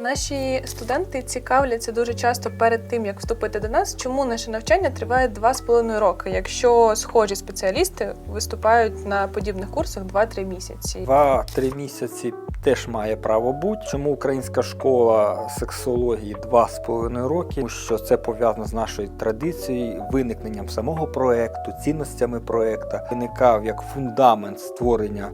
Наші студенти цікавляться дуже часто перед тим, як вступити до нас, чому наше навчання триває два з половиною роки, якщо схожі спеціалісти виступають на подібних курсах 2-3 місяці. Два-три місяці теж має право бути. Чому українська школа сексології два з половиною роки? Тому що це пов'язано з нашою традицією, виникненням самого проекту, цінностями проекту. Виникав як фундамент створення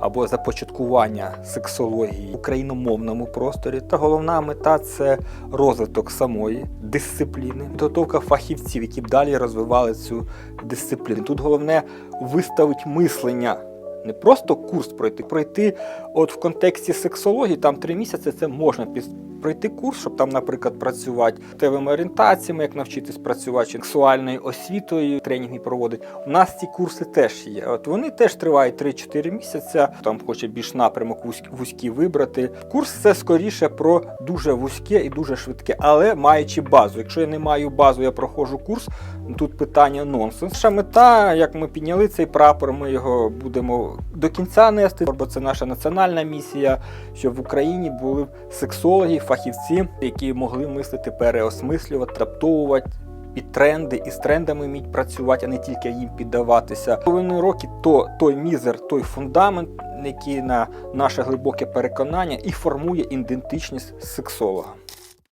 або започаткування сексології в україномовному просторі. Та головна мета це розвиток самої дисципліни, підготовка фахівців, які б далі розвивали цю дисципліну. Тут головне виставити мислення. Не просто курс пройти, пройти от в контексті сексології, там три місяці це можна пройти курс, щоб там, наприклад, працювати тевими орієнтаціями, як навчитись працювати сексуальною освітою, тренінги проводить. У нас ці курси теж є. От вони теж тривають 3-4 місяці. Там хоче більш напрямок вузь- вузький вибрати. Курс це скоріше про дуже вузьке і дуже швидке, але маючи базу. Якщо я не маю базу, я проходжу курс. Тут питання нонсенс. Наша мета, як ми підняли цей прапор, ми його будемо до кінця нести, бо це наша національна місія, щоб в Україні були сексологи, фахівці, які могли мислити, переосмислювати, адаптовувати. І тренди, і з трендами вміть працювати, а не тільки їм піддаватися. Половиною роки то той мізер, той фундамент, який на наше глибоке переконання і формує ідентичність сексолога.